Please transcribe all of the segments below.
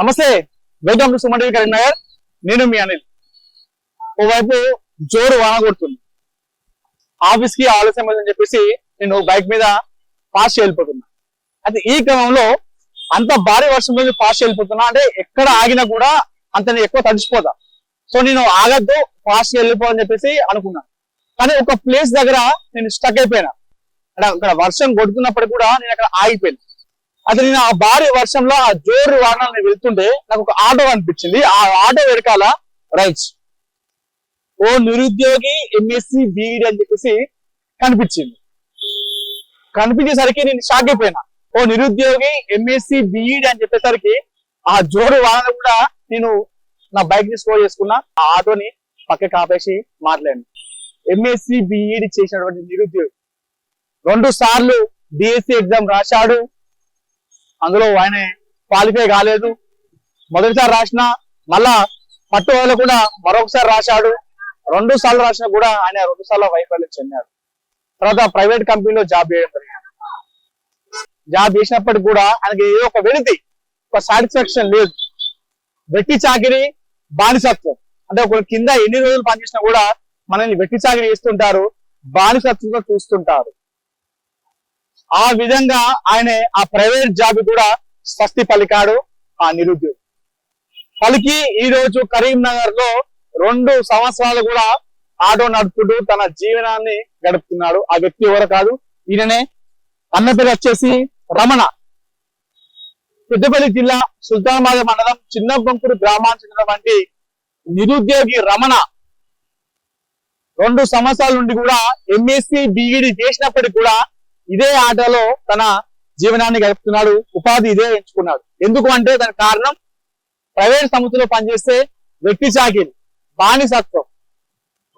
నమస్తే welcome to Suman TV Karimnagar. నేను మీ అనిల్. ఓవైపు జోరు వాన కొడుతుంది. ఆఫీస్కి ఆలస్యం అని చెప్పేసి నేను బైక్ మీద పాస్ వెళ్ళిపోతున్నా. అయితే ఈ క్రమంలో అంత భారీ వర్షం మీద పాస్ వెళ్ళిపోతున్నా. అంటే ఎక్కడ ఆగినా కూడా అంత నేను ఎక్కువ తడిచిపోతా సో నేను ఆగద్దు ఫాస్ట్ వెళ్ళిపోవాలని చెప్పేసి అనుకున్నాను కానీ ఒక ప్లేస్ దగ్గర నేను స్టక్ అయిపోయినా. అంటే అక్కడ వర్షం కొడుతున్నప్పటికీ కూడా నేను అక్కడ ఆగిపోయాను. అసలు నేను ఆ భారీ వర్షంలో ఆ జోరు వాహనాన్ని వెళ్తుంటే నాకు ఒక ఆటో అనిపించింది ఆ ఆటో వెనకాల రైట్స్ ఓ నిరుద్యోగి ఎంఎస్సి బీఈడి అని చెప్పేసి కనిపించింది. కనిపించేసరికి నేను షాక్ అయిపోయినా. ఓ నిరుద్యోగి ఎంఎస్సి బీఈడి అని చెప్పేసరికి ఆ జోరు వాహనం కూడా నేను నా బైక్ని స్టోర్ చేసుకున్నా ఆ ఆటోని పక్కకి ఆపేసి మాట్లాడాను. ఎంఎస్సి బీఈడి చేసినటువంటి నిరుద్యోగి. రెండు సార్లు డిఎస్సి ఎగ్జామ్ రాశాడు. అందులో ఆయన క్వాలిఫై కాలేదు. మొదటిసారి రాసిన మళ్ళా పట్టు వాళ్ళు కూడా మరొకసారి రాశాడు. రెండు సార్లు రాసినా కూడా ఆయన రెండు సార్లు వైఫల్యం చెందాడు. తర్వాత ప్రైవేట్ కంపెనీలో జాబ్ చేయడం జరిగింది. జాబ్ చేసినప్పటికి కూడా ఆయనకి ఏదో ఒక వెలితి ఒక సాటిస్ఫాక్షన్ లేదు. వెట్టి చాకిరి బానిసత్వం. అంటే ఒక కింద ఎన్ని రోజులు పనిచేసినా కూడా మనల్ని వెట్టి చాకిరి చేస్తుంటారు బానిసత్వంగా చూస్తుంటారు. ఆ విధంగా ఆయన ఆ ప్రైవేట్ జాబ్ కూడా స్వస్తి పలికాడు ఆ నిరుద్యోగి. పలికి ఈ రోజు కరీంనగర్లో రెండు సంవత్సరాలు కూడా ఆటో నడుపుతూ తన జీవనాన్ని గడుపుతున్నాడు. ఆ వ్యక్తి ఎవరు కాదు ఈయననే అన్న పేరు వచ్చేసి రమణ. పెద్దపల్లి జిల్లా సుల్తానాబాద్ మండలం చిన్న బొంకుడు గ్రామానికి చెందినటువంటి నిరుద్యోగి రమణ రెండు సంవత్సరాల నుండి కూడా ఎంఎస్సి బిఈడి చేసినప్పటికీ కూడా ఇదే ఆటలో తన జీవనాన్ని గడుపుతున్నాడు ఉపాధి ఇదే ఎంచుకున్నాడు. ఎందుకు అంటే దానికి కారణం ప్రైవేట్ సంస్థలో పనిచేస్తే వ్యక్తి చాకిరి బానిసత్వం.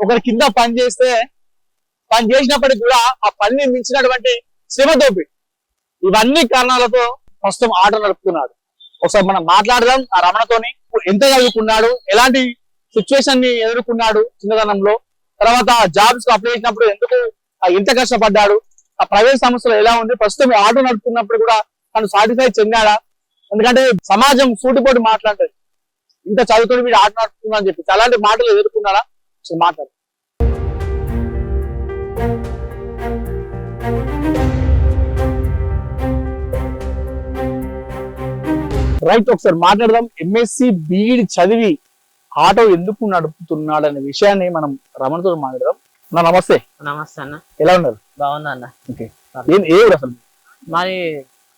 ఒకరి కింద పని చేస్తే పని చేసినప్పటికీ కూడా ఆ పనిని మించినటువంటి శ్రమతోపి ఇవన్నీ కారణాలతో ప్రస్తుతం ఆట నడుపుతున్నాడు. ఒకసారి మనం మాట్లాడదాం ఆ రమణతోని. ఎంత చదువుకున్నాడు ఎలాంటి సిచ్యువేషన్ని ఎదుర్కొన్నాడు చిన్నతనంలో. తర్వాత జాబ్స్కి అప్లై చేసినప్పుడు ఎందుకు ఇంత ఎంత కష్టపడ్డాడు? ఆ ప్రైవేట్ సంస్థలు ఎలా ఉంది? ప్రస్తుతం మీ ఆటో నడుపుతున్నప్పుడు కూడా తను సాటిస్ఫై చెందాడా? ఎందుకంటే సమాజం సూటిపోటు మాట్లాడుతుంది ఇంత చదువుకొని వీడు ఆట నడుపుతున్నా అని చెప్పి. అలాంటి మాటలు ఎదుర్కొన్నాడా సో మాట్లాడు. రైట్ ఒకసారి మాట్లాడదాం. ఎంఎస్సి బీఈడి చదివి ఆటో ఎందుకు నడుపుతున్నాడు అనే విషయాన్ని మనం రమణతో మాట్లాడదాం. నా నమస్తే. నమస్తే అన్న. ఎలా ఉన్నారు? బాగున్నా అన్న. ఓకే. ఏం ఏ ఊరు అసలు? మాది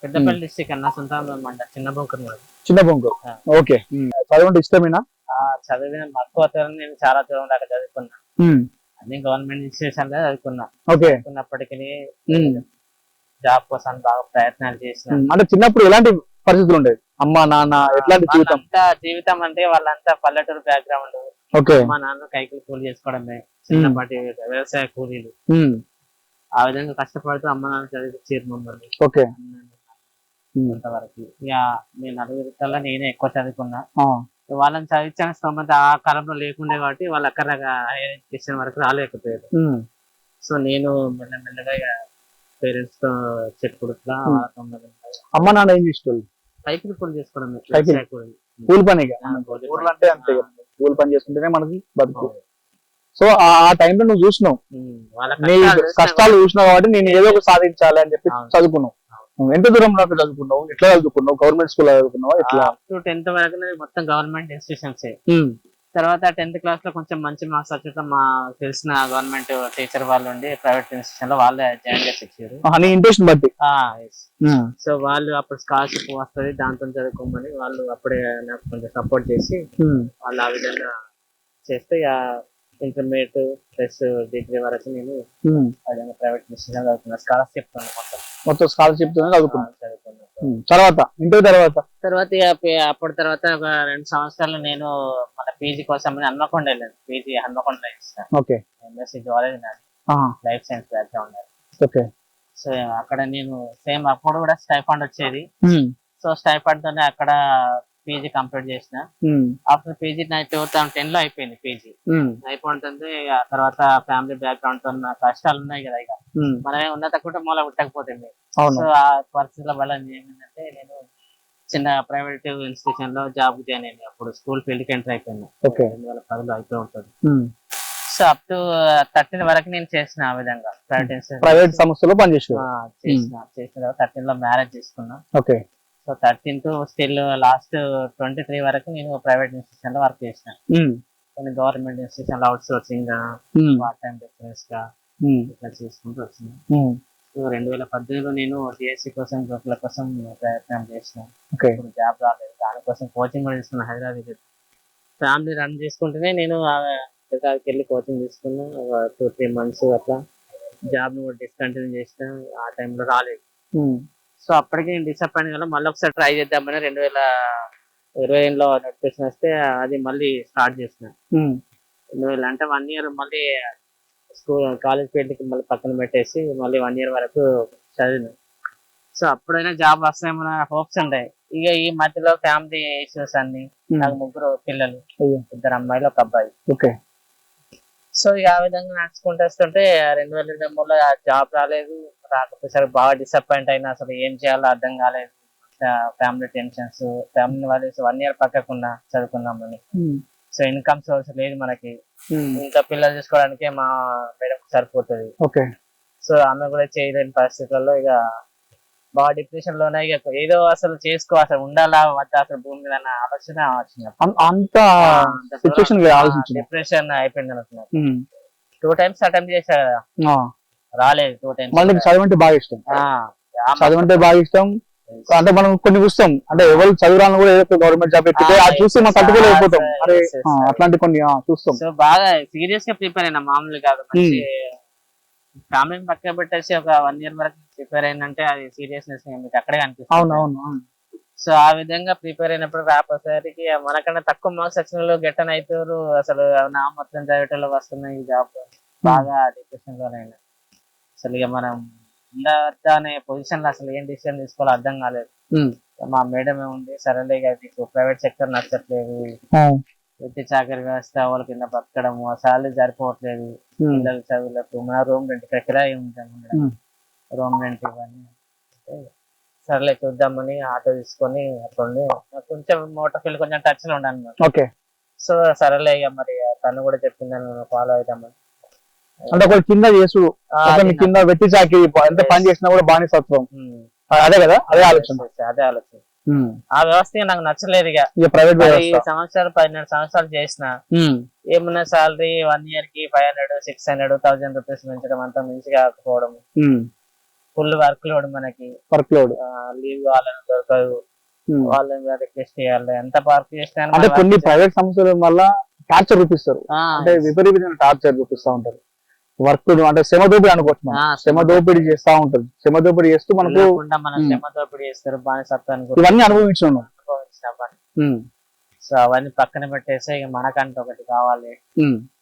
పెద్దపల్లి డిస్టిక్ అన్న సొంతం మండ చిన్న బొంకరు చిన్న ఆ. ఓకే. చదవండి ఇష్టమేనా? చదివిన మక్కువ తరం నేను చాలా దూరం దాకా చదువుకున్నా. అన్ని గవర్నమెంట్ ఇన్స్టిట్యూషన్లో చదువుకున్నా. ఓకే. చదువుకున్నప్పటికీ జాబ్ కోసం బాగా ప్రయత్నాలు చేసిన. అంటే చిన్నప్పుడు ఎలాంటి పరిస్థితులు ఉండేవి? అమ్మ నాన్న ఎట్లాంటి జీవితం? జీవితం అంటే వాళ్ళంతా పల్లెటూరు బ్యాక్గ్రౌండ్ ఓకే. మా నాన్న కైకిలు కూలి చేసుకోవడమే చిన్నపాటి వ్యవసాయ కూలీలు. ఆ విధంగా కష్టపడుతూ అమ్మ నాన్న చదివించారు మమ్మల్ని. ఓకే. అంతవరకు. ఇక నేను నలుగురికల్లా నేనే ఎక్కువ చదువుకున్నా. వాళ్ళని చదివించిన స్తోమత ఆ కాలంలో లేకుండే కాబట్టి వాళ్ళు అక్కడ హైయర్ ఎడ్యుకేషన్ వరకు రాలేకపోయారు. సో నేను మెల్లమెల్లగా పేరెంట్స్తో చెట్టుకుడుట్లా అమ్మ నాన్న ఏం చేసేవాళ్ళు సైకిల్ కూలి చేసుకోవడం కూలి. పని. అంటే అంతే. కూలి పని చేసుకుంటేనే మనకి బతుకు. సో ఆ టైంలో నువ్వు చూసినావు. నీ కష్టాలు చూసినా కష్టాలు చూసినావు కాబట్టి నేను ఏదో ఒకటి సాధించాలి అని చెప్పి. చదువుకున్నావు. ఎంత దూరం దాకా చదువుకున్నావు? ఎట్లా చదువుకున్నావు? గవర్నమెంట్ స్కూల్ చదువుకున్నావు? ఎట్లా? టెన్త్ వరకు మొత్తం గవర్నమెంట్ ఇన్స్టిట్యూషన్స్ తర్వాత టెన్త్ క్లాస్లో కొంచెం మంచి మార్క్స్ వచ్చేట మా తెలిసిన గవర్నమెంట్ టీచర్ వాళ్ళు ఉండి ప్రైవేట్ ఇన్స్టిట్యూషన్లో వాళ్ళే జాయిన్ చేసి ఇచ్చారు. నీ ఇంట్రెస్ట్ బట్టి. సో వాళ్ళు అప్పుడు స్కాలర్షిప్ వస్తుంది దాంతో చదువుకోమని వాళ్ళు అప్పుడే నాకు కొంచెం సపోర్ట్ చేసి వాళ్ళు ఆ విధంగా చేస్తే ఇంటర్మీడియట్ ప్లస్ డిగ్రీ వరకు నేను ప్రైవేట్ ఇన్స్టిట్యూషన్ చదువుకున్నా స్కాలర్షిప్ మొత్తం స్కాలర్షిప్ చదువుకున్నా. ఆ, చదువుకున్నా. ఉమ్, తర్వాత ఇంటర్ తర్వాత? తర్వాత అప్పటి తర్వాత ఒక రెండు సంవత్సరాలు నేను మన పీజీ కోసం హన్మకొండ వెళ్ళాను. పీజీ హన్మకొండలో ఇస్తాను ఓకే. ఎంఎస్సీ జువాలజీ నాది. ఆహా, life science background okay. So అక్కడ నేను సేమ్ అప్పుడు కూడా స్టైఫండ్ వచ్చేది. సో స్టైఫండ్ తోనే అక్కడ పీజీ కంప్లీట్ చేసిన. ఆఫ్టర్ పీజీ నా టూ థౌసండ్ టెన్లో అయిపోయింది పీజీ. అయిపోతుంది ఆ తర్వాత ఫ్యామిలీ బ్యాక్గ్రౌండ్తో కష్టాలు ఉన్నాయి కదా ఇక. మనమే ఉన్నత కుటుంబంలో పుట్టకపోతుంది సో ఆ పరిస్థితుల వల్ల ఏమైందంటే నేను చిన్న ప్రైవేట్ ఇన్స్టిట్యూషన్లో జాబ్ జాయిన్ అయింది అప్పుడు స్కూల్ ఫీల్డ్కి ఎంటర్ అయిపోయింది. రెండు వేల పదిలో అయిపోయి ఉంటుంది. సో అప్ టు థర్టీన్ వరకు నేను చేసిన ఆ విధంగా ప్రైవేట్ ఇన్స్టిట్యూషన్. ప్రైవేట్ సంస్థలో పనిచేసావు చేసిన చేసిన తర్వాత థర్టీన్లో మ్యారేజ్ చేసుకున్నా. Okay. So thirteen to still last twenty three వరకు నేను ప్రైవేట్ ఇన్స్టిట్యూషన్లో వర్క్ చేసిన. కొన్ని గవర్నమెంట్ ఇన్స్టిట్యూషన్లో అవుట్ సోర్సింగ్ పార్ట్ టైం డిఫరెన్స్గా ఇట్లా చేసుకుంటూ వచ్చింది. సో రెండు వేల పద్దెనిమిదిలో నేను డిఎస్సి కోసం గ్రూప్ల కోసం ప్రయత్నం చేసిన. ఇప్పుడు జాబ్ రాలేదు. దానికోసం కోచింగ్ కూడా తీసుకున్నా హైదరాబాద్ ఫ్యామిలీ రన్ చేసుకుంటేనే నేను హైదరాబాద్కి వెళ్ళి కోచింగ్ తీసుకున్నా. ఒక టూ త్రీ మంత్స్ అట్లా జాబ్ను కూడా డిస్కంటిన్యూ చేసిన. ఆ టైంలో రాలేదు. సో అప్పటికి నేను డిసప్పాయింట్ కదా మళ్ళీ ఒకసారి ట్రై చేద్దామని రెండు వేల ఇరవై లో నోటిఫికేషన్ వస్తే అది మళ్ళీ స్టార్ట్ చేసిన. రెండు వేల అంటే వన్ ఇయర్ మళ్ళీ స్కూల్ కాలేజ్ ఫీల్డ్కి మళ్ళీ పక్కన పెట్టేసి మళ్ళీ వన్ ఇయర్ వరకు చదివిన సో అప్పుడైనా జాబ్ వస్తాయేమో హోప్స్ ఉంటాయి. ఇక ఈ మధ్యలో ఫ్యామిలీ ఇష్యూస్ అన్ని. నాకు ముగ్గురు పిల్లలు. ఇద్దరు అమ్మాయిలు ఒక అబ్బాయి. ఓకే. సో ఇక ఆ విధంగా నడుచుకుంటూ వస్తుంటే రెండు వేల ఇరవై మూడులో జాబ్ రాలేదు. రాకపోతే బాగా డిసప్పాయింట్ అయినా అసలు ఏం చేయాలో అర్థం కాలేదు. ఫ్యామిలీ టెన్షన్స్ ఫ్యామిలీ వాళ్ళు వన్ ఇయర్ పక్కకున్నా చదువుకున్నామని. ఉమ్, సో ఇన్కమ్ సోర్స్ లేదు మనకి. ఉమ్, ఇంకా పిల్లలు చూసుకోవడానికే మా మేడం సరిపోతుంది. ఓకే. సో ఆమె కూడా చేయలేని పరిస్థితుల్లో ఇక బాగా డిప్రెషన్లోనే ఇక ఏదో అసలు చేసుకో అసలు ఉండాలా వద్దా అసలు భూమి మీద అన్న ఆలోచన వచ్చింది అంత సిచ్యువేషన్ డిప్రెషన్ అయిపోయింది అనుకున్నాను ఉమ్, టూ టైమ్స్ అటెంప్ట్ చేశా. కదా. రాలేదు టూ టైమ్స్ మళ్ళీ బాగా ఇష్టం. చదువు అంటే బాగా ఇష్టం. అంటే మనం కొన్ని చూస్తాం. అంటే ఎవరు చదువురాలను కూడా ఏదో గవర్నమెంట్ జాబ్ ఎక్కితే ఆ, అది చూసి మనం తట్టుకోలేకపోతాం. అరే అట్లాంటి కొన్ని చూస్తాం. సో బాగా సీరియస్గా ప్రిపేర్ అయినా మామూలు కాదు. ఫ్యామిలీని పక్క పెట్టేసి ఒక వన్ ఇయర్ వరకు ప్రిపేర్ అయిందంటే అది సీరియస్నెస్ మీకు అక్కడే కనిపిస్తుంది. అవును అవును. సో ఆ విధంగా ప్రిపేర్ అయినప్పుడు రాపోసరికి మనకన్నా తక్కువ మార్క్స్ వాళ్ళు గెట్టన్ అవుతారు అసలు నా మొత్తం చదివేటోళ్ళు వస్తున్నాయి ఈ జాబ్ బాగా డిప్రెషన్ లోనైనా. అసలు ఇక మనం ఉండవద్దా అనే పొజిషన్లో అసలు ఏం డిసిషన్ తీసుకోవాలో అర్థం కాలేదు. మా మేడం ఏముంది సరేలే నీకు ప్రైవేట్ సెక్టర్ నచ్చట్లేదు. ఆ, వృత్తి చాకరి వ్యవస్థ వాళ్ళ కింద బతకడము అసలు సరిపోవట్లేదు. ఉమ్, పిల్లలు చదువులకు మన రూమ్ రెంట్ ఇక్కడ కిరాయి ఉంటాను ఉమ్, రూమ్ రెంట్ ఇవన్నీ సర్లే చూద్దామని ఆటో తీసుకొని అక్కడ కొంచెం మోటార్ ఫీల్డ్ కొంచెం టచ్లో ఉన్నాను. ఓకే. సో సరేలే ఇక మరి తను కూడా చెప్పిందని ఫాలో అవుతామని అంటే ఒకటి కింద చేసుడు ఒకరిని కింద వెట్టి చాకి ఎంత పని చేసినా కూడా బానిసత్వం అదే కదా? అదే ఆలోచన. అదే ఆలోచన. ఆ వ్యవస్థ నాకు నచ్చలేదు ఇక. ప్రైవేట్ సంవత్సరాలు పన్నెండు సంవత్సరాలు చేసిన ఏమన్నా సాలరీ వన్ ఇయర్కి five hundred six hundred thousand rupees పెంచడం అంతా మంచిగా కాకపోవడం. ఫుల్ వర్క్ లోడ్ మనకి. వర్క్ లోడ్ లీవ్ కావాలని దొరకదు. వాళ్ళని రిక్వెస్ట్ చేయాలి. ఎంత వర్క్ చేసినా అంటే కొన్ని ప్రైవేట్ సంస్థల వల్ల టార్చర్ చూపిస్తారు. అంటే విపరీతమైన టార్చర్ చూపిస్తా ఉంటారు. వర్క్ అంటే శ్రమ దోపిడీ. ఆ, శ్రమ దోపిడీ. చేస్తా ఉంటారు శ్రమ దోపిడీ చేస్తూ మనకు. శ్రమ దోపిడీ చేస్తారు ఇవన్నీ అనుభవించాను. సో అవన్నీ పక్కన పెట్టేసి ఇక మనకంటూ ఒకటి కావాలి.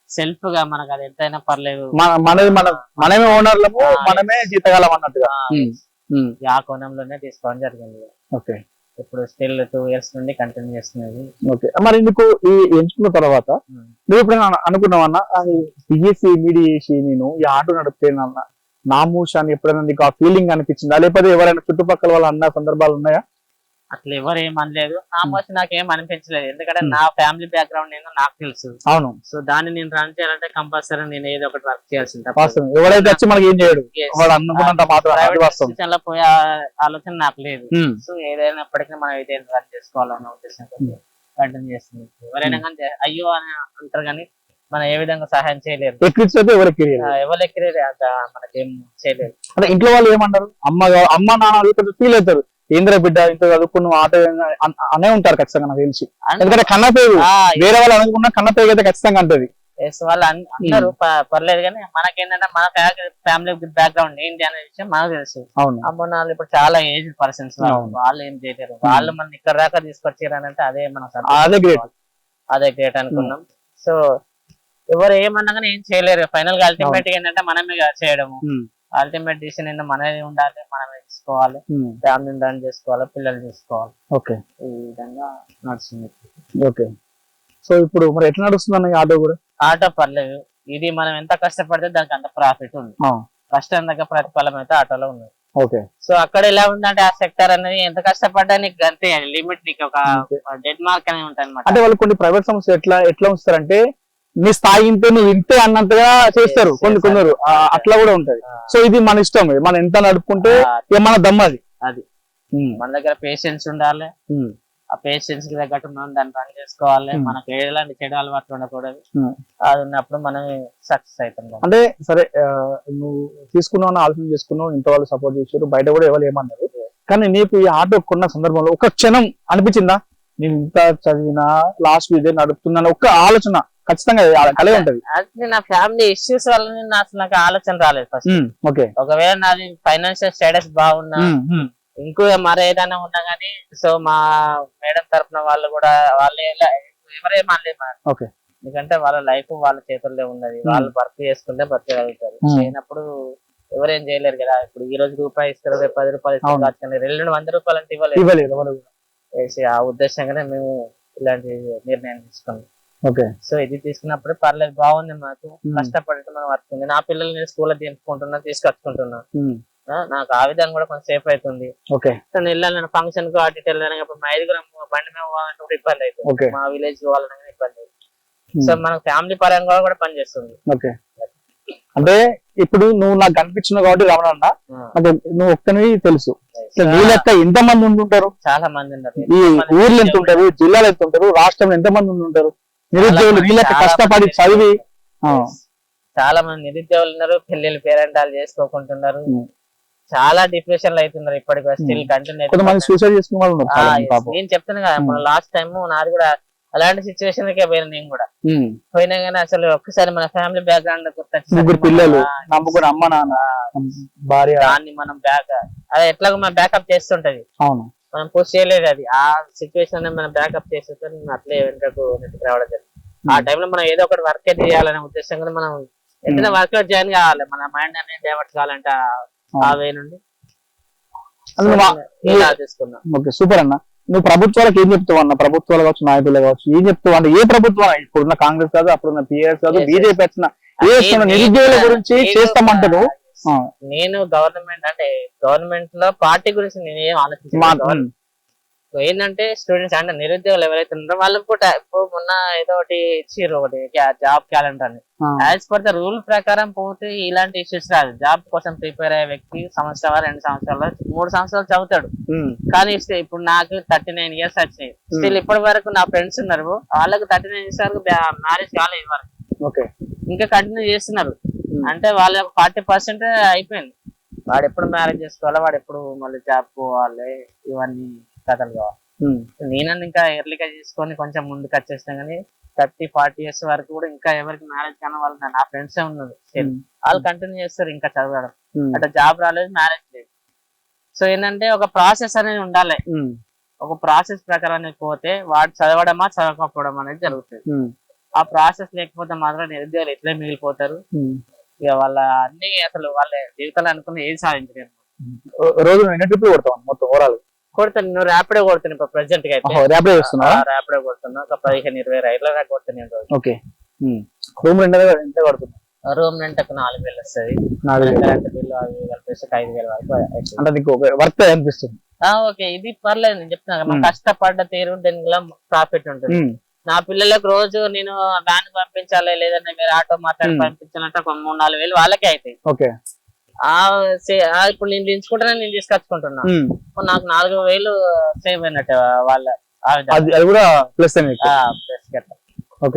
సెల్ఫ్గా మనకు అది ఎంతైనా పర్లేదు. మన మనది మనం మనమే ఓనర్లము మనమే జీతగాలం అన్నట్టుగా. ఆ కోణంలోనే తీసుకోవడం జరిగింది. ఓకే. ఇప్పుడు స్టిల్ టూ ఇయర్స్ నుండి కంటిన్యూ చేస్తున్నది. ఓకే. మరి నీకు ఈ ఎంచుకున్న తర్వాత. నువ్వు ఎప్పుడైనా అనుకున్నావన్నా బిఎస్సి మీడి చేసి నేను ఈ ఆటో నడిపితేనన్నా నా అని ఎప్పుడైనా నీకు ఆ ఫీలింగ్ అనిపించిందా? లేకపోతే ఎవరైనా చుట్టుపక్కల వాళ్ళు అన్న సందర్భాలు ఉన్నాయా? అట్లా ఎవరు ఏం అనలేదు. ఆ మోస్ట్ నాకు అనిపించలేదు. ఎందుకంటే. నా ఫ్యామిలీ బ్యాక్గ్రౌండ్ ఏందో నాకు తెలుసు. అవును. సో దాన్ని నేను రన్ చేయాలంటే కంపల్సరీ నేను ఏదో ఒకటి వర్క్ చేయాల్సింది ఎవరైతే వచ్చి మనకి ఏం చేయడు? అది లో పోయే ఆలోచన నాకు లేదు. సో ఏదైనప్పటికీ మనం ఏదైనా రన్ చేసుకోవాలన్న ఉద్దేశంతో Hmm. కంటిన్యూ చేస్తుంది ఎవరైనా కానీ అయ్యో అని అంటారు కానీ మనం ఏ విధంగా సహాయం చేయలేరు. ఎక్కిరిచి అయితే ఎవరు ఎక్కిరియరు ఆ, ఎవరు ఎక్కిరే అంత మనకేం చేయలేరు. అంటే ఇంట్లో వాళ్ళు ఏమంటారు? అమ్మ అమ్మ నాన్న ఫీల్ అవుతారు. ఏంద్ర బిడ్డ ఇంత చదువుకున్న ఆట అన్- ఉంటారు ఖచ్చితంగా నాకు తెలిసి. ఎందుకంటే కన్న పేరు ఆ, వేరే వాళ్ళు అనుకున్న కన్న పేరు అయితే ఖచ్చితంగా అంటది. వాళ్ళు ప- పర్లేదు కానీ మనకేంటంటే మన ఫ్యామిలీ బ్యాక్గ్రౌండ్ ఏంటి అనే విషయం మనకు తెలుసు. అమ్మ నాన్న ఇప్పుడు చాలా ఏజ్ పర్సన్స్. వాళ్ళు ఏం చేయలేరు. వాళ్ళు మన ఇక్కడ దాకా తీసుకొచ్చారు అని అంటే అదే మనం అదే గ్రేట్ అదే గ్రేట్ అనుకున్నాం. సో ఎవరు ఏమన్నా కానీ ఏం చేయలేరు. ఫైనల్గా అల్టిమేట్ ఏంటంటే మనమే చేయడము. అల్టిమేట్ డిసిషన్ ఏంటంటే మనమే ఉండాలి మనమే తీసుకోవాలి ఫ్యామిలీని రన్ చేసుకోవాలి పిల్లలు చూసుకోవాలి. ఓకే ఈ విధంగా నడుస్తుంది. ఓకే సో ఇప్పుడు మరి ఎట్లా నడుస్తుంది ఆటో కూడా? ఆటో పర్లేదు. ఇది మనం ఎంత కష్టపడితే దానికి అంత ప్రాఫిట్ ఉంది. కష్టం దగ్గర ప్రతిఫలం అయితే ఆటోలో ఉంది. ఓకే సో అక్కడ ఎలా ఉందంటే ఆ సెక్టర్ అనేది ఎంత కష్టపడ్డా నీకు అంతే లిమిట్ నీకు ఒక. డెడ్ మార్క్ అనేది ఉంటుంది అనమాట అంటే వాళ్ళు కొన్ని ప్రైవేట్ సంస్థలు ఎట్లా ఎట్లా ఉంచుతారంటే నీ స్థాయి ఇంతే నువ్వు ఇంతే అన్నట్టుగా చేస్తారు కొన్ని కొందరు అట్లా కూడా ఉంటది. సో ఇది మన ఇష్టం. మనం ఎంత నడుపుకుంటే ఏమన్నా దమ్ అది. మన దగ్గర పేషెన్స్ ఉండాలి. ఆ పేషెన్స్కి తగ్గట్టు మనం దాన్ని రన్ చేసుకోవాలి. మనకి ఎలాంటి చెడు అలవాట్లు ఉండకూడదు. అది ఉన్నప్పుడు మనం సక్సెస్ అవుతాం అంటే సరే నువ్వు తీసుకున్నావు ఆలోచన చేసుకున్నావు ఇంట్లో వాళ్ళు సపోర్ట్ చేశారు బయట కూడా ఎవరు ఏమన్నారు. కానీ నీకు ఈ ఆటో కొన్న సందర్భంలో ఒక క్షణం అనిపించిందా? నేను ఇంత చదివినా లాస్ట్ ఇదే నడుపుతున్నాను ఒక్క ఆలోచన ఖచ్చితంగా కలిగి ఉంటది. అది నా ఫ్యామిలీ ఇష్యూస్ వల్ల నేను అసలు నాకు ఆలోచన రాలేదు ఫస్ట్ ఓకే. ఒకవేళ నాది ఫైనాన్షియల్ స్టేటస్ బాగున్నా ఇంకో మరే ఏదైనా ఉన్నా గానీ సో మా మేడం తరపున వాళ్ళు కూడా వాళ్ళు ఎవరేమనలేదు మన ఓకే. ఎందుకంటే వాళ్ళ లైఫ్ వాళ్ళ చేతుల్లో ఉన్నది. వాళ్ళు వర్క్ చేసుకుంటే బతకగలుగుతారు. చేయనప్పుడు ఎవరేం చేయలేరు కదా. ఇప్పుడు ఈ రోజు రూపాయి ఇస్తారు రేపు పది రూపాయలు ఇస్తారు రెండు వంద రూపాయలు అంటే ఇవ్వలేదు. ఎవరు ఆ ఉద్దేశంగానే మేము ఇలాంటి నిర్ణయం తీసుకున్నాం. ఓకే. సో ఇది తీసుకున్నప్పుడు పర్లేదు బాగుంది మాకు. Hmm. కష్టపడి మనం వర్క్ ఉంది. నా పిల్లల్ని నేను స్కూల్లో దింపుకుంటున్నా తీసుకొచ్చుకుంటున్నా. నాకు ఆ విధంగా కూడా కొంచెం సేఫ్ అవుతుంది. ఓకే. నేను వెళ్ళాను ఫంక్షన్కు అటు ఇప్పుడు మా ఐదుగురం బండి మీద పోవాలంటే కూడా ఇబ్బంది అవుతుంది. ఓకే. మా విలేజ్ పోవాలన్నా కానీ ఇబ్బంది అవుతుంది. సో మనకు ఫ్యామిలీ పరంగా కూడా పనిచేస్తుంది ఓకే. అంటే ఇప్పుడు నువ్వు నాకు కనిపించినావు కాబట్టి రమణన్న నాకు నువ్వు ఒక్కని తెలుసు. లెక్క ఎంత మంది ఉంటుంటారు చాలా మంది ఉన్నారు. ఈ ఊర్లు ఎంత ఉంటారు? జిల్లాలు ఎంత ఉంటారు? రాష్ట్రంలో ఎంత మంది ఉంటుంటారు నిరుద్యోగులు చాలా కష్టపడి చదివి చాలా మంది నిరుద్యోగులు ఉన్నారు పెళ్ళిళ్ళు పేరెంటాలు చేసుకోకుంటున్నారు. చాలా డిప్రెషన్లో అవుతున్నారు ఇప్పటికి స్టిల్ కంటిన్యూ కొంతమంది సూసైడ్ చేసుకునే వాళ్ళు నేను చెప్తాను కదా మన లాస్ట్ టైం నాది కూడా అలాంటి సిచ్యువేషన్ కే పోయినా నేను కూడా. పోయినా కానీ అసలు ఒక్కసారి మన ఫ్యామిలీ బ్యాక్గ్రౌండ్ ముగ్గురు పిల్లలు నమ్ముకుని అమ్మ నాన్న భార్య. దాన్ని మనం బ్యాక్ అది ఎట్లాగో మనం బ్యాకప్ చేస్తుంటది. అవును. మనం పోస్ట్ చేయలేదు అది. ఆ సిచ్యువేషన్ మనం బ్యాకప్ నేను అట్లే వెంటకు నెట్టుకు రావడం జరిగింది ఆ టైంలో మనం ఏదో ఒకటి వర్క్ చేయాలనే ఉద్దేశంగా మనం ఏదైనా వర్క్లో జాయిన్ కావాలి. మన మైండ్ అనేది డైవర్ట్ కావాలంటే ఆ- వే నుండి. ఇలా తీసుకున్నా ఓకే సూపర్ అన్న. నువ్వు ప్రభుత్వాలకు ఏం చెప్తావు అన్న? ప్రభుత్వాలు కావచ్చు నాయకులు కావచ్చు ఏం చెప్తావు అంటే ఏ ప్రభుత్వం ఇప్పుడున్న కాంగ్రెస్ కాదు అప్పుడున్న పిఎస్ కాదు బీజేపీ వచ్చిన ఏ నిరుద్యోగుల గురించి చేస్తామంటారు. నేను గవర్నమెంట్ అంటే గవర్నమెంట్లో పార్టీ గురించి నేను ఏం ఆలోచించాను ఏంటంటే స్టూడెంట్స్ అంటే నిరుద్యోగులు ఎవరైతే ఉన్నారో వాళ్ళకి కూడా ఇప్పుడు మొన్న ఏదో ఒకటి ఇచ్చిర్రు ఒకటి జాబ్ క్యాలెండర్ అని. యాజ్ పర్ ద రూల్ ప్రకారం పోతే ఇలాంటి ఇష్యూస్ రాదు. జాబ్ కోసం ప్రిపేర్ అయ్యే వ్యక్తి సంవత్సరాలు రెండు సంవత్సరాలు మూడు సంవత్సరాలు చదువుతాడు. కానీ ఇప్పుడు నాకు థర్టీ నైన్ ఇయర్స్ వచ్చాయి స్టిల్ ఇప్పటి వరకు నా ఫ్రెండ్స్ ఉన్నారు. వాళ్ళకి థర్టీ నైన్ ఇయర్స్ వరకు మ్యారేజ్ కాలేదు వరకు ఓకే. ఇంకా కంటిన్యూ చేస్తున్నారు. అంటే వాళ్ళ ఫార్టీ పర్సెంట్ అయిపోయింది. వాడు ఎప్పుడు మ్యారేజ్ చేసుకోవాలి? వాడు ఎప్పుడు మళ్ళీ జాబ్ పోవాలి? ఇవన్నీ కథలు కావాలి. ఉమ్, నేనన్నా ఇంకా ఎర్లీగా చేసుకొని కొంచెం ముందుకు వచ్చేసినా కానీ థర్టీ ఫార్టీ ఇయర్స్ వరకు కూడా ఇంకా ఎవరికి మ్యారేజ్ కానీ వాళ్ళు నా ఫ్రెండ్స్ ఉన్నారు. వాళ్ళు కంటిన్యూ చేస్తారు ఇంకా చదవడం. అట్లా జాబ్ రాలేదు మ్యారేజ్ లేదు. సో ఏంటంటే ఒక ప్రాసెస్ అనేది ఉండాలి. ఒక ప్రాసెస్ ప్రకారం పోతే వాడు చదవడమా చదవకపోవడం అనేది జరుగుతుంది. ఆ ప్రాసెస్ లేకపోతే మాత్రం నిరుద్యోగులు ఎట్లే మిగిలిపోతారు. ఇక వాళ్ళ అన్ని అసలు వాళ్ళ జీవితాలు అనుకున్న ఏది సాధించలేరు. ఓ- రోజు ఎన్ని ట్రిప్లు కొడతావు మొత్తం ఓవరాల్? కొడుతాను నువ్వు ర్యాపిడో కొడుతాను ఇప్పుడు ప్రెసెంట్గా అయితే. ర్యాపిడ్ చేస్తున్నావా? ర్యాపిడో కొడుతున్నా ఒక పదిహేను ఇరవై రైళ్ళ దాకా కొడుతున్నాను ఓకే. రూమ్ రెంట్ ఎంత కడుతున్నావు? రూమ్ రెంట్ ఒక నాలుగు వేలు వస్తుంది. నాలుగు వేలు. కరెంట్ బిల్లు అవి ఇవి కలిపేసి ఒక ఐదు వేల వరకు. అంటే నీకు వర్త్ అనిపిస్తుంది? ఓకే. ఇది పర్లేదు నేను చెప్తున్నా. కష్టపడ్డ తీరు దీనిలో ప్రాఫిట్ ఉంటుంది. నా పిల్లలకు రోజు నేను వ్యాన్ పంపించాలి లేదంటే మీరు ఆటో మాట్లాడి. పంపించాలంటే ఒక మూడు నాలుగు వేలు వాళ్ళకే అవుతాయి ఇప్పుడు నేను దించుకుంటున్నా నేను తీసుకొచ్చుకుంటున్నా. నాకు నాలుగు వేలు సేవ్ అయినట్టు వాళ్ళ. అది కూడా ప్లస్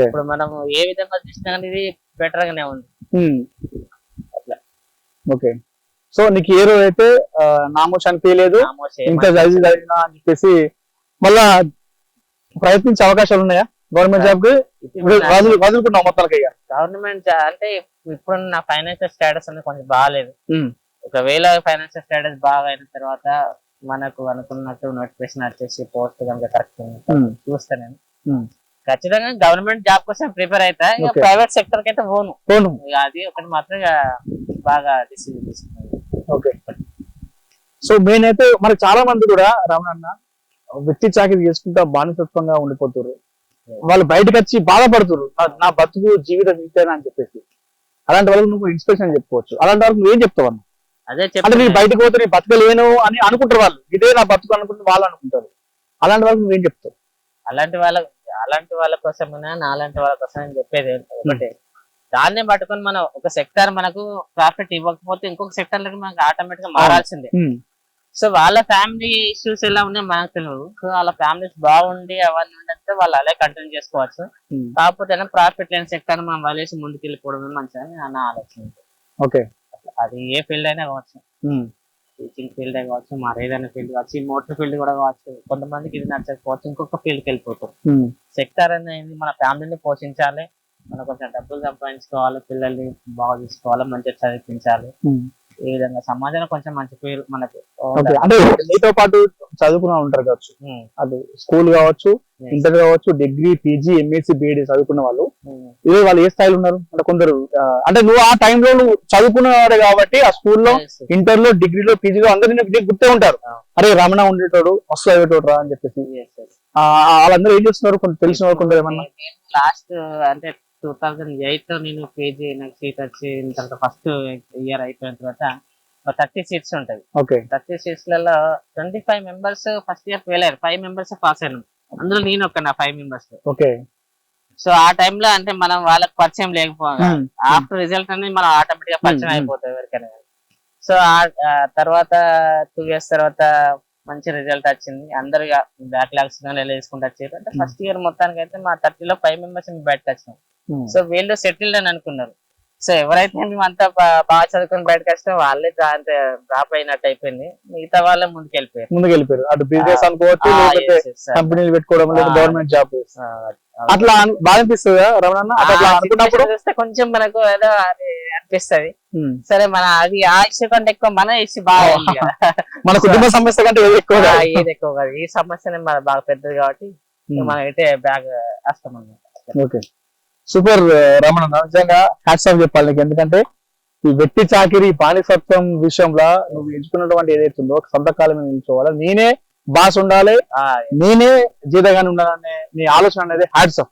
ఇప్పుడు మనం ఏ విధంగా చూసినా ఇది బెటర్ గానే ఉంది. ఓకే. సో నీకు ఏ రోజు అయితే నామోష్ అనిపించలేదు ఇంకా చదివి చదివినా అని చెప్పేసి మళ్ళా ప్రయత్నించే అవకాశాలు ఉన్నాయా? గవర్నమెంట్ జాబ్కి ఇప్పుడు వదులుకున్నావు మొత్తానికి ఇక. గవర్నమెంట్ అంటే ఇప్పుడు నా ఫైనాన్షియల్ స్టేటస్ అనేది కొంచెం బాగాలేదు. ఒకవేళ ఫైనాన్షియల్ స్టేటస్ బాగా అయిన తర్వాత మనకు అనుకున్నట్టు నోటిఫికేషన్ వచ్చేసి పోస్ట్ కనుక కరెక్ట్. చూస్తా నేను. ఖచ్చితంగా గవర్నమెంట్ జాబ్ కోసం ప్రిపేర్ అవుతా ఇక. ప్రైవేట్ సెక్టర్కి అయితే పోను. పోను. అది ఒకటి మాత్రం బాగా డిసిజన్ తీసుకున్నాను ఓకే. సో మెయిన్ అయితే మరి చాలా మంది కూడా రమణన్న వ్యక్తి చాకరీ చేసుకుంటా బానిసత్వంగా ఉండిపోతారు వాళ్ళు బయటకు వచ్చి బాధపడుతున్నారు. నా- నా బతుకు జీవితం ఇంతేనా అని చెప్పేసి. అలాంటి వాళ్ళకి నువ్వు ఇన్స్పిరేషన్ చెప్పుకోవచ్చు. అలాంటి వాళ్ళకి నువ్వు ఏం చెప్తావు అన్న? అదే అంటే చెప్పి బయటకు పోతే నేను బతకలేను అని అనుకుంటారు వాళ్ళు. ఇదే నా బతుకు అనుకుంటే వాళ్ళు అనుకుంటారు. అలాంటి వాళ్ళకి నువ్వేం చెప్తావు? అలాంటి వాళ్ళ అలాంటి వాళ్ళ కోసమైనా నాలాంటి వాళ్ళ కోసం అని చెప్పేది ఒకటే. దాన్నే పట్టుకొని మనం ఒక సెక్టర్ మనకు ప్రాఫిట్ ఇవ్వకపోతే ఇంకొక సెక్టర్ మనకు ఆటోమేటిక్గా మారాల్సిందే. సో వాళ్ళ ఫ్యామిలీ ఇష్యూస్ ఎలా ఉన్నాయో మనకు తెలియదు సో వాళ్ళ ఫ్యామిలీస్ బాగుండి అవన్నీ ఉండంటే వాళ్ళు అలా కంటిన్యూ చేసుకోవచ్చు. ఉమ్. కాకపోతే ప్రాఫిట్ లేని సెక్టర్ మనం వదిలేసి ముందుకు వెళ్ళిపోవడమే మంచిదని నా ఆలోచన. ఓకే. అది ఏ ఫీల్డ్ అయినా కావచ్చు. టీచింగ్ ఫీల్డ్ కావచ్చు మరి ఏదైనా ఫీల్డ్ కావచ్చు మోటార్ ఫీల్డ్ కూడా కావచ్చు. కొంతమందికి ఇది నచ్చకపోవచ్చు ఇంకొక ఫీల్డ్కి వెళ్ళిపోతారు. సెక్టర్ అనేది మన ఫ్యామిలీని పోషించాలి. మనం కొంచెం డబ్బులు సంపాదించుకోవాలి పిల్లల్ని బాగా చూసుకోవాలి మంచిగా చదివించాలి. ఈ విధంగా సమాజంలో కొంచెం మంచి పేరు మనకు అంటే నీతో పాటు చదువుకున్న ఉంటారు కావచ్చు. అది స్కూల్ కావచ్చు. ఇంటర్ కావచ్చు డిగ్రీ పీజీ ఎంఎస్సి బిఎడి చదువుకున్న వాళ్ళు. ఇదే వాళ్ళు ఏ స్థాయిలో ఉన్నారు? అంటే కొందరు అంటే నువ్వు ఆ టైంలో నువ్వు చదువుకున్నవాడే కాబట్టి ఆ స్కూల్లో. ఇంటర్లో డిగ్రీలో పీజీలో అందరూ గుర్తే ఉంటారు. అరే రమణ ఉండేటోడు మస్తు చదివేటోడు రా అని చెప్పేసి. వాళ్ళందరూ ఏం చేస్తున్నారు? కొంత తెలిసిన వాళ్ళు కొందరు ఏమన్నా? నేను లాస్ట్ అంటే టూ థౌజండ్ ఎయిట్లో నేను పీజీ నాకు సీట్ వచ్చి తర్వాత ఫస్ట్ ఇయర్ అయిపోయిన తర్వాత థర్టీ సీట్స్ ఉంటది okay. Thirty సీట్స్లలో twenty five members first year fail అయ్యారు. ఫైవ్ మెంబర్స్ పాస్ అయినాం. అందులో నేను ఒక నా ఫైవ్ మెంబర్స్ ఓకే. సో ఆ టైంలో అంటే మనం వాళ్ళకి పరిచయం లేకపోగా ఉమ్. ఆఫ్టర్ రిజల్ట్ అనేది మనం ఆటోమేటిక్గా పరిచయం. అయిపోతుంది ఎవరికైనా సో ఆ తర్వాత టూ ఇయర్స్ తర్వాత మంచి రిజల్ట్ వచ్చింది. అందరు బ్యాక్లాగ్స్ వేసుకుంటూ వచ్చారు అంటే. ఫస్ట్ ఇయర్ మొత్తానికి అయితే మా థర్టీలో ఫైవ్ మెంబర్స్ బయటకు వచ్చినాం. సో వీళ్ళు సెటిల్డ్ అని అనుకున్నారు. సో ఎవరైతే మేమంతా బా- బాగా చదువుకొని బయటకు వస్తే వాళ్ళే డ్రాప్ అయినట్టు అయిపోయింది. మిగతా వాళ్ళే ముందుకు వెళ్ళిపోయారు ముందుకు వెళ్ళిపోయారు అటు బిజినెస్ అనుకోవచ్చు. కంపెనీలు పెట్టుకోవడం లేదా. గవర్నమెంట్ జాబ్ అట్లా బాగా అనిపిస్తుందా రమణ అట్లా అనుకున్నప్పుడు? చూస్తే కొంచెం మనకు ఏదో అది అనిపిస్తది. ఉమ్. సరే మన అది ఆ ఇష్యూ కంటే ఎక్కువ మన ఇష్యూ బాగా. మన కుటుంబ సమస్య కంటే ఏది ఎక్కువ ఏది ఎక్కువ కాదు. ఈ సమస్యనే మన బాగా పెద్దది కాబట్టి మనం అయితే బ్యాగ్ వస్తాం ఓకే సూపర్ రమణ నిజంగా హ్యాట్స్ ఆఫ్ చెప్పాలి నీకు. ఎందుకంటే ఈ వ్యక్తి చాకిరి బానిసత్వం విషయంలో నువ్వు ఎంచుకున్నటువంటి ఏదైతే ఉందో ఒక సొంత కాలం మీద నిల్చోవాలి నేనే బాస్ ఉండాలి. నేనే జీతగానే ఉండాలనే నీ ఆలోచన అనేది హ్యాట్స్ ఆఫ్.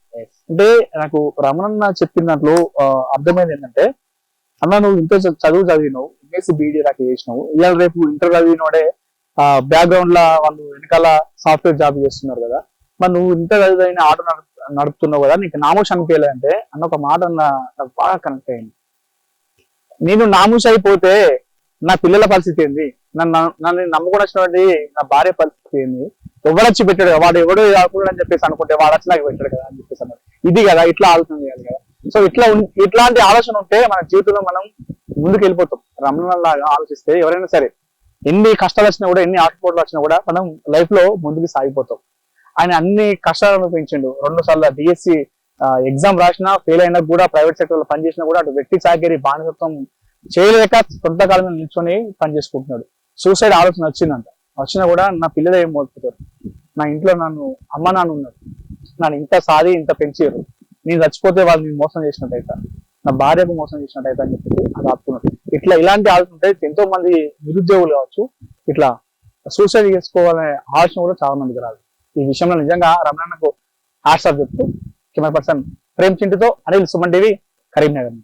అంటే నాకు రమణన్న చెప్పిన దాంట్లో అర్థమైంది ఏంటంటే అన్న నువ్వు ఇంత చదువు చదివినావు ఎంఎస్సి బీడీ దాకా చేసినావు ఇవాళ రేపు ఇంటర్ చదివినోడే బ్యాక్గ్రౌండ్ లా వాళ్ళు వెనకాల సాఫ్ట్వేర్ జాబ్ చేస్తున్నారు కదా. మరి నువ్వు ఇంత చదివిన ఆటో నడుపుతున్నావు కదా నీకు నామోష్ అనిపించలేదంటే అన్న ఒక మాట నాకు బాగా కనెక్ట్ అయింది. నేను నామోష్ అయిపోతే నా పిల్లల పరిస్థితి ఏంది? నన్ను నన్ను నమ్ముకొని వచ్చినటువంటి నా భార్య పరిస్థితి ఏంది? ఎవడు వచ్చి పెట్టాడు వాడు ఎవడో కాకుండా అని చెప్పేసి అనుకుంటే వాడు వచ్చి నాకు పెట్టాడు కదా అని చెప్పేసి అన్నాడు. ఇది కదా ఇట్లా ఆలోచన చేయాలి కదా. సో ఇట్లా ఇట్లాంటి ఆలోచన ఉంటే మన జీవితంలో మనం ముందుకు వెళ్ళిపోతాం రమణ లాగా ఆలోచిస్తే ఎవరైనా సరే ఎన్ని కష్టాలు వచ్చినా కూడా ఎన్ని ఆటపోట్లు వచ్చినా కూడా మనం లైఫ్లో ముందుకు సాగిపోతాం. ఆయన అన్ని కష్టాలను పెంచిండు. రెండు సార్లు డిఎస్సి ఎగ్జామ్ రాసినా ఫెయిల్ అయినా కూడా ప్రైవేట్ సెక్టర్లో పనిచేసినా కూడా అటు వ్యక్తి చాకరీ బానిసత్వం చేయలేక సొంత కాలం నిల్చొని పని చేసుకుంటున్నాడు సూసైడ్ ఆలోచన వచ్చిందంట. వచ్చినా కూడా నా పిల్లలు ఏం మోపుతారు నా ఇంట్లో నన్ను అమ్మ నాన్న ఉన్నారు. నన్ను ఇంత సాది ఇంత పెంచారు నేను చచ్చిపోతే వాళ్ళు నేను మోసం చేసినట్టయితే నా భార్యకు మోసం చేసినట్టయితే అని చెప్పి అది ఆపుకున్నాడు ఇట్లా ఇలాంటి ఆలోచన ఉంటాయి ఎంతో మంది నిరుద్యోగులు కావచ్చు ఇట్లా సూసైడ్ చేసుకోవాలనే ఆలోచన కూడా చాలా మందికి రాదు ఈ విషయంలో నిజంగా రమణకు ఆశ చెప్తూ కెమెరా పర్సన్ ప్రేమ్ చింటితో అనిల్ సుమన్ దేవి కరీంనగర్.